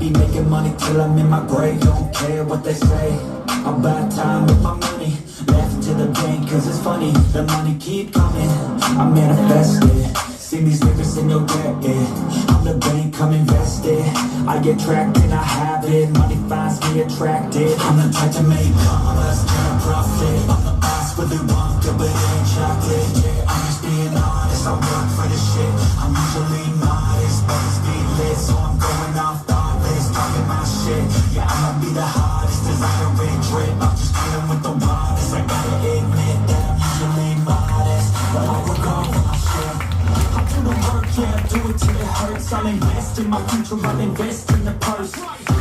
be making money till I'm in my grave. Don't care what they say. I'm about time with my money. Laughing to the bank cause it's funny. The money keep coming. I manifest it. See these niggas in your debt, yeah. I'm the bank, come invest it. I get tracked and I have it. Money finds me attracted. I'm the type to make commas, turn profit. I'm the boss, Willy Wonka, but ain't chocolate, I'll do the work, yeah, do it till it hurts. I'll invest in my future, I'll invest in the purse.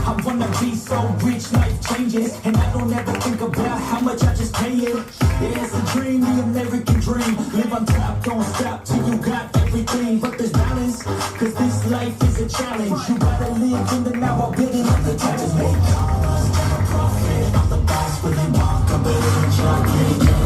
I wanna be so rich, life changes, and I don't ever think about how much I just pay it. It is a dream, the American dream. Live on top, don't stop till you got everything. But there's balance, cause this life is a challenge. You gotta live in the now, I'll build on the. I'm the boss. Yeah,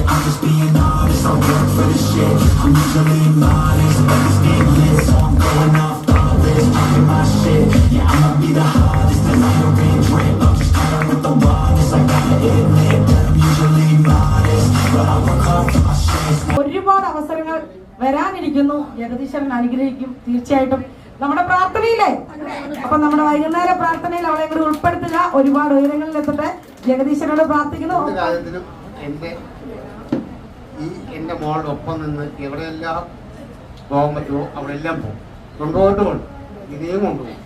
I'm just being honest, I done for this shit. I'm usually modest, but this game lit, so I'm going off thoughtless, talking my shit. Yeah, I'ma be the hottest, designer in drip. I'm just coming with the wildest. I gotta admit that I'm usually modest, but I work hard for my shit. ഒരുപാട് അവസരങ്ങൾ വരാനിരിക്കുന്നു ജഗദീശ്വരൻ അനുഗ്രഹിക്കും തീർച്ചയായിട്ടും നമ്മുടെ പ്രാർത്ഥനയില്ലേ അപ്പൊ നമ്മുടെ വൈകുന്നേര പ്രാർത്ഥനയിൽ അവളെ കൂടി ഉൾപ്പെടുത്തുക ഒരുപാട് ഉയരങ്ങളിൽ എത്തട്ടെ ജഗദീശ്വരനോട് പ്രാർത്ഥിക്കുന്നു ഈ എന്റെ മോളുടെ ഒപ്പം നിന്ന് എവിടെയെല്ലാം പോകാൻ പറ്റുമോ അവിടെയെല്ലാം പോകും. കൊണ്ടുപോയിട്ടുമുണ്ട്. ഇനിയും കൊണ്ടുപോകും.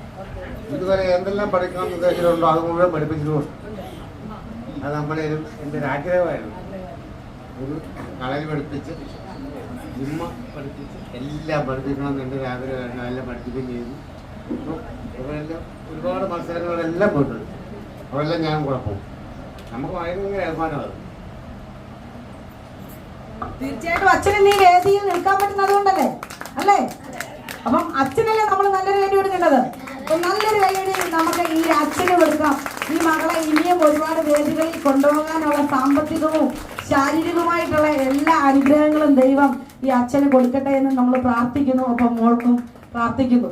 ഇതുവരെ എന്തെല്ലാം പഠിക്കണം ഉദ്ദേശിച്ചിട്ടുണ്ടോ അത് മുഴുവൻ പഠിപ്പിച്ചിട്ടുണ്ട് അത് നമ്മുടെ ഒരു എന്റെ ഒരു ആഗ്രഹമായിരുന്നു. ഒരു കളരി പഠിപ്പിച്ച് ജിമ്മ പഠിപ്പിച്ച് എല്ലാം പഠിപ്പിക്കണം എന്ന് എന്റെ ഒരു ആഗ്രഹമായിരുന്നു. അതെല്ലാം പഠിപ്പിക്കുകയും ചെയ്തു. ഒരുപാട് മത്സരങ്ങളെല്ലാം പോയിട്ടുണ്ട്. അതെല്ലാം ഞാൻ കുഴപ്പം നമുക്ക് ഭയങ്കര അഭിമാനമാണ് തീർച്ചയായിട്ടും അച്ഛന് നീ വേദിയിൽ നിൽക്കാൻ പറ്റുന്നത് കൊണ്ടല്ലേ അല്ലേ? അപ്പം അച്ഛനല്ലേ നമ്മൾ നല്ലൊരു കൈ കൊടുക്കേണ്ടത് അപ്പൊ നല്ലൊരു കൈയടി നമുക്ക് ഈ അച്ഛന് കൊടുക്കാം. ഈ മകളെ ഇനിയും ഒരുപാട് വേദികളിൽ കൊണ്ടുപോകാനുള്ള സാമ്പത്തികവും ശാരീരികവുമായിട്ടുള്ള എല്ലാ അനുഗ്രഹങ്ങളും ദൈവം ഈ അച്ഛന് കൊടുക്കട്ടെ എന്ന് നമ്മൾ പ്രാർത്ഥിക്കുന്നു. ഒപ്പം മോൾക്കും പ്രാർത്ഥിക്കുന്നു.